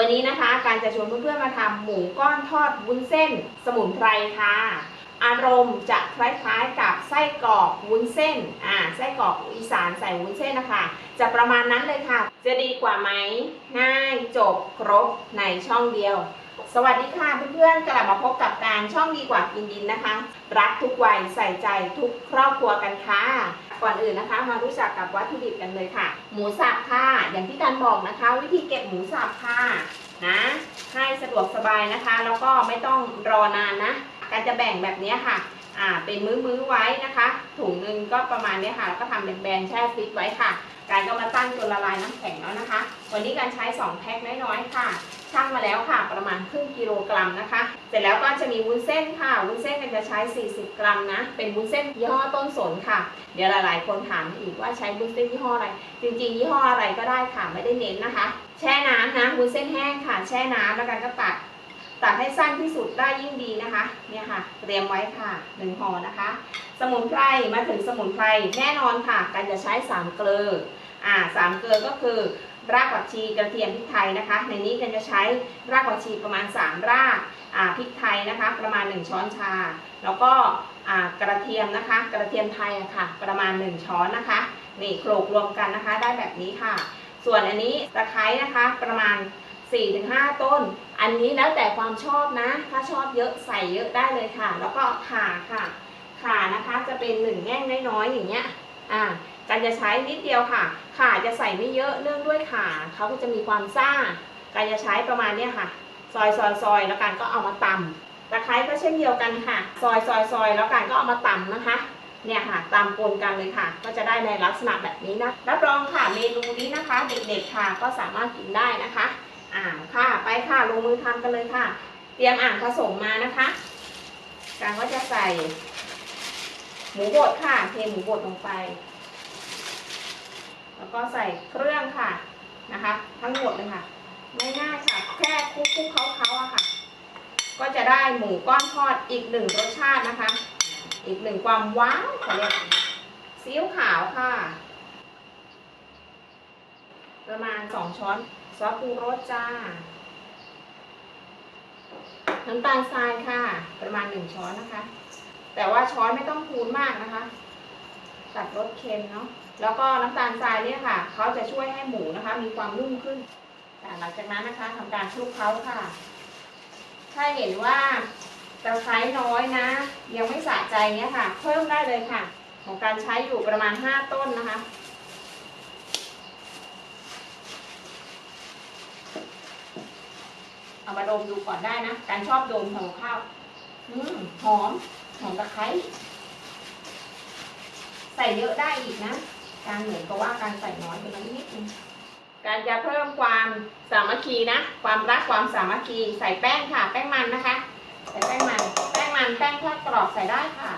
วันนี้นะคะการจะชวนเพื่อนๆมาทำหมูก้อนทอดวุ้นเส้น สมุนไพรค่ะ อารมณ์จะคล้ายๆกับไส้กรอกวุ้นเส้นอ่าไส้กรอกอีสานใส่วุ้นเส้นนะคะ จะประมาณนั้นเลยค่ะ จะดีกว่าไหมง่ายจบครบในช่องเดียว สวัสดีค่ะเพื่อนๆกลับมาพบกับการช่องดีกว่ากินดินนะคะ รักทุกวัยใส่ใจทุกครอบครัวกันค่ะ ก่อนอื่นนะคะ มารู้จักกับวัตถุดิบกันเลยค่ะ หมูสับค่ะ อย่างที่การบอกนะคะ วิธีเก็บหมูสับค่ะนะให้สะดวกสบายนะคะ แล้วก็ไม่ต้องรอนานนะการจะแบ่งแบบนี้ค่ะอ่าเป็นมื้อๆไว้นะคะ ถุงหนึ่งก็ประมาณนี้ค่ะแล้วก็ทำเป็นแบนแช่ฟรีซไว้ค่ะ การก็มาตั้งจนละลายน้ำแข็งแล้วนะคะ วันนี้การใช้ 2 แพ็คน้อยๆค่ะ ชั่งมาแล้วค่ะ ประมาณครึ่งกิโลกรัมนะคะ เสร็จแล้วก็จะมีวุ้นเส้นค่ะ วุ้นเส้นกันจะใช้ 40 กรัมนะ เป็นวุ้นเส้นยี่ห้อต้นสนค่ะ เดี๋ยวหลายๆ คนถามอีกว่าใช้วุ้นเส้นยี่ห้ออะไร จริงๆ ยี่ห้ออะไรก็ได้ค่ะ ไม่ได้เน้นนะคะ แช่น้ำนะ วุ้นเส้นแห้งค่ะ แช่น้ำแล้วกันก็ตัด ตัดให้สั้นที่สุดได้ยิ่งดีนะคะ เนี่ยค่ะ เตรียมไว้ค่ะหนึ่งห่อนะคะ สมุนไพร มาถึงสมุนไพร แน่นอนค่ะการจะใช้สามเกลือ อ่าสามเกลือก็คือ รากผักชีกระเทียมพริกไทยนะคะ ในนี้กันจะใช้รากผักชีประมาณ 3 รากพริกไทยนะคะ ประมาณ 1 ช้อนชา แล้วก็กระเทียมนะคะ กระเทียมไทยอะค่ะ ประมาณ 1 ช้อนนะคะนี่โขลกรวมกันนะคะ ได้แบบนี้ค่ะ ส่วนอันนี้ตะไคร้นะคะประมาณ4-5 ต้น อันนี้แล้วแต่ความชอบนะ ถ้าชอบเยอะใส่เยอะได้เลยค่ะ แล้วก็ข่าค่ะ ข่านะคะจะเป็นหนึ่งแง่งน้อยๆอย่างเงี้ย อ่า การจะใช้นิดเดียวค่ะ ขาจะใส่ไม่เยอะเนื่องด้วยขาเขาก็จะมีความซ่า การจะใช้ประมาณเนี้ยค่ะ ซอยซอยซอยแล้วกันก็เอามาตำตะไคร้ก็เช่นเดียวกันค่ะ ซอยซอยซอยแล้วกันก็เอามาตำนะคะเนี่ยค่ะตำปนกันเลยค่ะ ก็จะได้ในลักษณะแบบนี้นะรับรองค่ะเมนูนี้นะคะ เด็กๆค่ะก็สามารถกินได้นะคะอ่าค่ะไปค่ะลงมือทำกันเลยค่ะ เตรียมอ่างผสมมานะคะการก็จะใส่ หมูบดค่ะเทหมูบดลงไป แล้วก็ใส่เครื่องค่ะนะคะ ทั้งหมดเลยค่ะง่ายๆค่ะ แค่คลุกๆเขาๆอะค่ะ ก็จะได้หมูก้อนทอดอีกหนึ่งรสชาตินะคะ อีกหนึ่งความว้าวเขาเรียกซีอิ๊วขาวค่ะ ประมาณสองช้อนซอสปรุงรสจ้าน้ำตาลทรายค่ะ ประมาณหนึ่งช้อนนะคะ แต่ว่าช้อนไม่ต้องพูนมากนะคะ ตัดรสเค็มเนาะแล้วก็น้ำตาลทรายเนี่ยค่ะเขาจะช่วยให้หมูนะคะ มีความนุ่มขึ้นอ่หลังจากนั้นนะคะทำการคลุกเคล้าค่ะ ถ้าเห็นว่าตะไคร้น้อยนะ ยังไม่สะใจเนี้ยค่ะ เพิ่มได้เลยค่ะ ของการใช้อยู่ประมาณ 5 ต้นนะคะ เอามาดมดูก่อนได้นะ การชอบดมทำกับข้าวอืมหอม หอมตะไคร้ ใส่เยอะได้อีกนะ การเหมือนกับว่าการใส่น้อยไปนิดนึงการจะเพิ่มความสามัคคีนะ ความรักความสามัคคี ใส่แป้งค่ะ แป้งมันนะคะ ใส่แป้งมัน แป้งมันแป้งทอดกรอบใส่ได้ค่ะ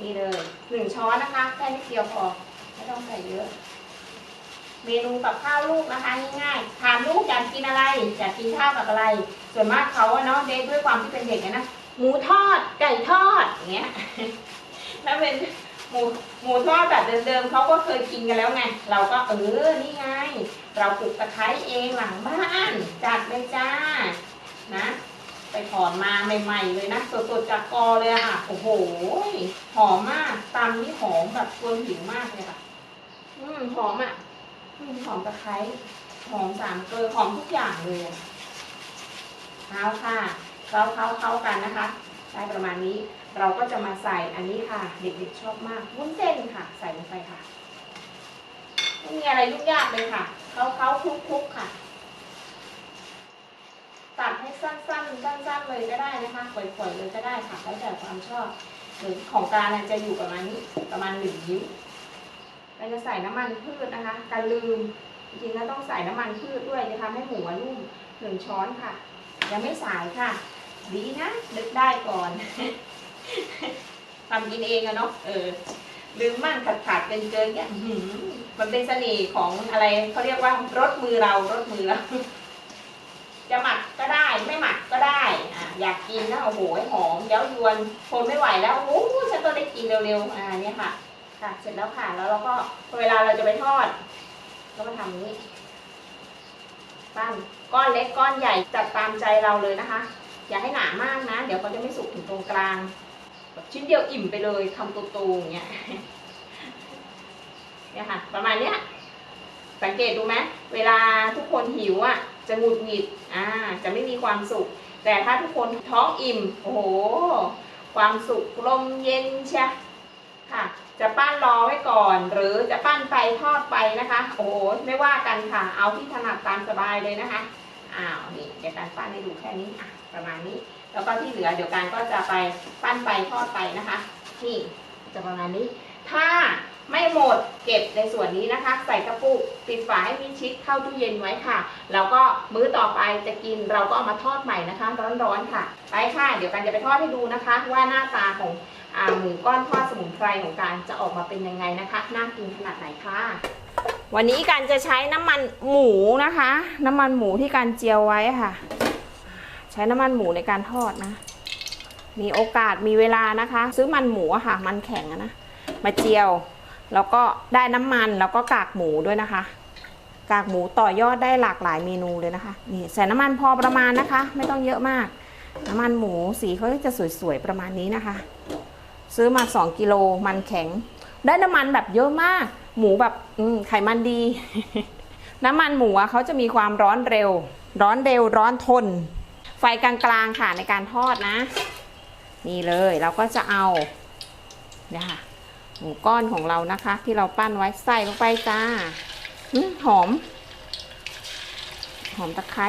นี่เลยหนึ่งช้อนนะคะแค่นิดเดียวพอไม่ต้องใส่เยอะ เมนูกับข้าวลูกนะคะง่ายๆถามลูกอยากกินอะไรอยากกินข้าวกับอะไร ส่วนมากเขาเนาะเด็กด้วยความที่เป็นเด็กนะหมูทอดไก่ทอดอย่างเงี้ยถ้าเป็น หมูหมูทอดแบบเดิมๆเขาก็เคยกินกันแล้วไง เราก็เออ นี่ไง เราปลูกตะไคร้เองหลังบ้าน จัดเลยจ้า นะ ไปถอนมาใหม่ๆเลยนะสดๆจากกอเลยอะค่ะ โอ้โห หอมมากตำนี่หอมแบบชวนหิวมากเลยค่ะ อืมหอมอะอืมหอมตะไคร้หอมสามเกลือหอมทุกอย่างเลย เอาค่ะ เราเข้าเข้ากันนะคะ ได้ประมาณนี้ เราก็จะมาใส่อันนี้ค่ะ เด็กๆชอบมากวุ้นเส้นค่ะ ใส่ลงไปค่ะไม่มีอะไรยุ่งยากเลยค่ะเขาเขาคลุกๆค่ะ ตัดให้สั้นๆสั้นๆเลยก็ได้นะคะปล่อยๆเลยก็ได้ค่ะแล้วแต่ความชอบหรือของการน่ะจะอยู่ประมาณนี้ประมาณหนึ่งนิ้วเราจะใส่น้ำมันพืชนะคะ การลืมจริงๆแล้วต้องใส่น้ำมันพืชด้วยจะทำให้หมูนุ่มหนึ่งช้อนค่ะ ยังไม่สายค่ะ ดีนะนึกได้ก่อน ทำกินเองอะเนาะเออลืมมั่งขาดขาดเกินเกินๆเนี่ยอื้อหือมันเป็นเสน่ห์ของอะไรเขาเรียกว่ารสมือเรารสมือเราจะหมักก็ได้ไม่หมักก็ได้อะอยากกินนะโอ้โหหอมเย้ายวนทนไม่ไหวแล้วโอ้โหฉันต้องได้กินเร็วๆอ่าเนี่ยค่ะ ค่ะ เสร็จแล้วค่ะแล้วเราก็เวลาเราจะไปทอดก็มาทำอย่างนี้ปั้นก้อนเล็กก้อนใหญ่จัดตามใจเราเลยนะคะ อย่าให้หนามากนะ เดี๋ยวเขาจะไม่สุกถึงตรงกลาง แบบชิ้นเดียวอิ่มไปเลยคำโตๆอย่างเงี้ยเนี่ยค่ะ ประมาณเนี้ย สังเกตดูไหมเวลาทุกคนหิวอะ จะหงุดหงิดอ่า จะไม่มีความสุข แต่ถ้าทุกคนท้องอิ่ม โอ้โห ความสุขลมเย็นเชียค่ะ จะปั้นรอไว้ก่อน หรือจะปั้นไปทอดไปนะคะ โอ้โห ไม่ว่ากันค่ะ เอาที่ถนัดตามสบายเลยนะคะ อ้าว นี่เดี๋ยวการปั้นให้ดูแค่นี้อะ ประมาณนี้ แล้วก็ที่เหลือเดี๋ยวการก็จะไปปั้นไปทอดไปนะคะ นี่จะประมาณนี้ ถ้าไม่หมดเก็บในส่วนนี้นะคะ ใส่กระปุกปิดฝาให้มิดชิดเข้าตู้เย็นไว้ค่ะ แล้วก็มื้อต่อไปจะกินเราก็เอามาทอดใหม่นะคะ ร้อนๆค่ะ ไปค่ะ เดี๋ยวกันจะไปทอดให้ดูนะคะ ว่าหน้าตาของอหมูก้อนทอดสมุนไพรของการจะออกมาเป็นยังไงนะคะน่ากินขนาดไหนค่ะวันนี้การจะใช้น้ำมันหมูนะคะ น้ำมันหมูที่การเจียวไว้ค่ะ ใช้น้ำมันหมูในการทอดนะ มีโอกาสมีเวลานะคะ ซื้อมันหมูอะค่ะ มันแข็งนะ มาเจียว แล้วก็ได้น้ำมันแล้วก็กากหมูด้วยนะคะ กากหมูต่อยอดได้หลากหลายเมนูเลยนะคะ นี่ใส่น้ำมันพอประมาณนะคะ ไม่ต้องเยอะมาก น้ำมันหมูสีเขาจะสวยๆประมาณนี้นะคะ ซื้อมา 2กิโลมันแข็ง ได้น้ำมันแบบเยอะมาก หมูแบบอืไขมันดี น้ำมันหมูเขาจะมีความร้อนเร็ว ร้อนเร็วร้อนทน ไฟกลางๆค่ะในการทอดนะ นี่เลยเราก็จะเอาเนี่ยค่ะหมูก้อนของเรานะคะ ที่เราปั้นไว้ใส่ลงไปจ้าหอม หอมตะไคร้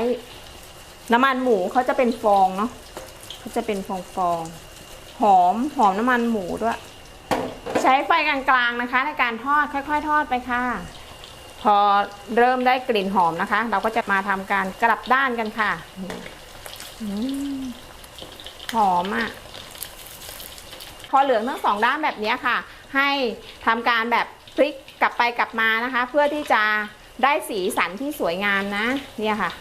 น้ำมันหมูเขาจะเป็นฟองเนาะเขาจะเป็นฟองฟองหอมหอมน้ำมันหมูด้วย ใช้ไฟกลางๆนะคะ ในการทอดค่อย ๆ ทอดไปค่ะ พอเริ่มได้กลิ่นหอมนะคะ เราก็จะมาทำการกลับด้านกันค่ะ หอมอะ พอเหลืองทั้งสองด้านแบบนี้ค่ะ ให้ทำการแบบพลิกกลับไปกลับมานะคะ เพื่อที่จะได้สีสันที่สวยงามนะ เนี่ยค่ะ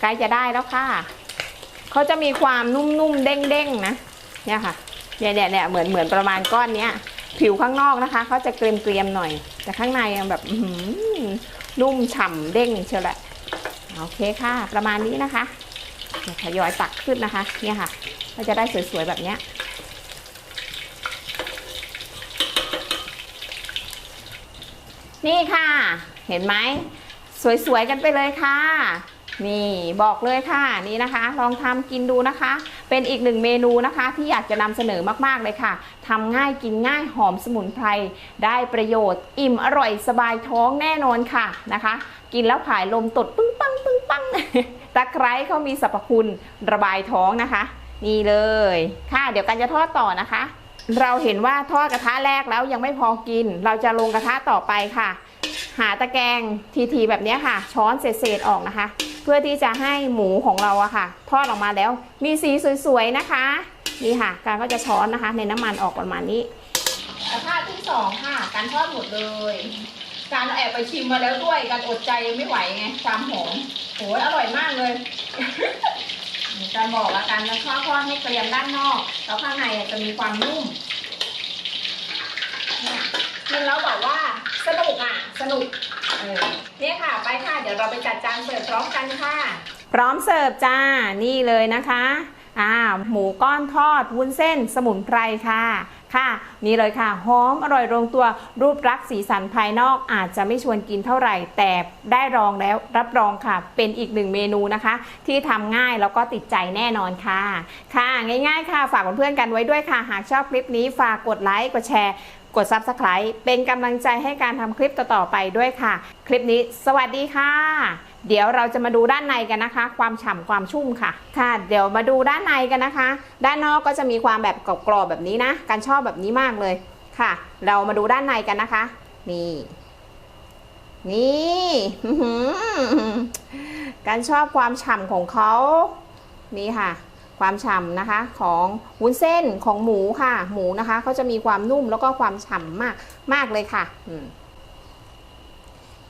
ใกล้จะได้แล้วค่ะเขาจะมีความนุ่มๆเด้งๆนะเนี่ยค่ะเนี่ยเนี่ยเนี่ยเหมือนเหมือนประมาณก้อนเนี้ย ผิวข้างนอกนะคะเขาจะเกรียมๆหน่อย แต่ข้างในยังแบบนุ่มฉ่ำเด้งเชียวแหละ โอเคค่ะ ประมาณนี้นะคะเดี๋ยวทยอยตักขึ้นนะคะ เนี่ยค่ะก็จะได้สวยๆแบบเนี้ยนี่ค่ะ เห็นไหมสวยๆกันไปเลยค่ะ นี่บอกเลยค่ะนี่นะคะ ลองทำกินดูนะคะ เป็นอีกหนึ่งเมนูนะคะ ที่อยากจะนำเสนอมากๆเลยค่ะทำง่ายกินง่ายหอมสมุนไพรได้ประโยชน์ อิ่มอร่อยสบายท้องแน่นอนค่ะนะคะ กินแล้วผายลมตดปึ้งปังปึ้งปังตะไคร้เขามีสรรพคุณระบายท้องนะคะ นี่เลยค่ะ เดี๋ยวกันจะทอดต่อนะคะ เราเห็นว่าทอดกระทะแรกแล้วยังไม่พอกิน เราจะลงกระทะต่อไปค่ะ หาตะแกรงทีๆแบบนี้ค่ะ ช้อนเศษๆออกนะคะ เพื่อที่จะให้หมูของเราอะค่ะ ทอดออกมาแล้ว มีสีสวยๆนะคะนี่ค่ะ การก็จะช้อนนะคะ ในน้ำมันออกประมาณนี้กระทะที่สองค่ะ การทอดหมดเลย การแอบไปชิมมาแล้วด้วย การอดใจไม่ไหวไงความหอมโอ้ยอร่อยมากเลยการบอกว่าการจะทอดทอดให้เกรียมด้านนอก แล้วข้างในจะมีความนุ่มเนี่ยกินแล้วบอกว่า สนุกอะ สนุกเออเนี่ยค่ะ ไปค่ะ เดี๋ยวเราไปจัดจานเสิร์ฟพร้อมกันค่ะ พร้อมเสิร์ฟจ้า นี่เลยนะคะอ่าหมูก้อนทอดวุ้นเส้นสมุนไพรค่ะ ค่ะ นี่เลยค่ะหอมอร่อยลงตัวรูปลักษณ์สีสันภายนอกอาจจะไม่ชวนกินเท่าไหร่ แต่ได้ลองแล้วรับรองค่ะ เป็นอีกหนึ่งเมนูนะคะ ที่ทำง่ายแล้วก็ติดใจแน่นอนค่ะ ค่ะ ง่ายๆค่ะ ฝากเพื่อนๆกันไว้ด้วยค่ะ หากชอบคลิปนี้ฝากกดไลค์กดแชร์ กด Subscribe เป็นกำลังใจให้การทำคลิปต่อๆไปด้วยค่ะ คลิปนี้ สวัสดีค่ะ เดี๋ยวเราจะมาดูด้านในกันนะคะ ความฉ่ำความชุ่มค่ะ ค่ะ เดี๋ยวมาดูด้านในกันนะคะ ด้านนอกก็จะมีความแบบกรอบๆแบบนี้นะ การชอบแบบนี้มากเลยค่ะ เรามาดูด้านในกันนะคะ นี่ นี่การชอบความฉ่ำของเขานี่ค่ะ ความฉ่ำนะคะของวุ้นเส้นของหมูค่ะ หมูนะคะเขาจะมีความนุ่มแล้วก็ความฉ่ำมากมากเลยค่ะ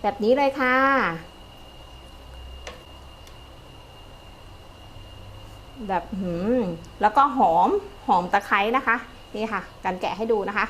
แบบนี้เลยค่ะ แบบหืมแล้วก็หอมหอมตะไคร้นะคะ นี่ค่ะ การแกะให้ดูนะคะ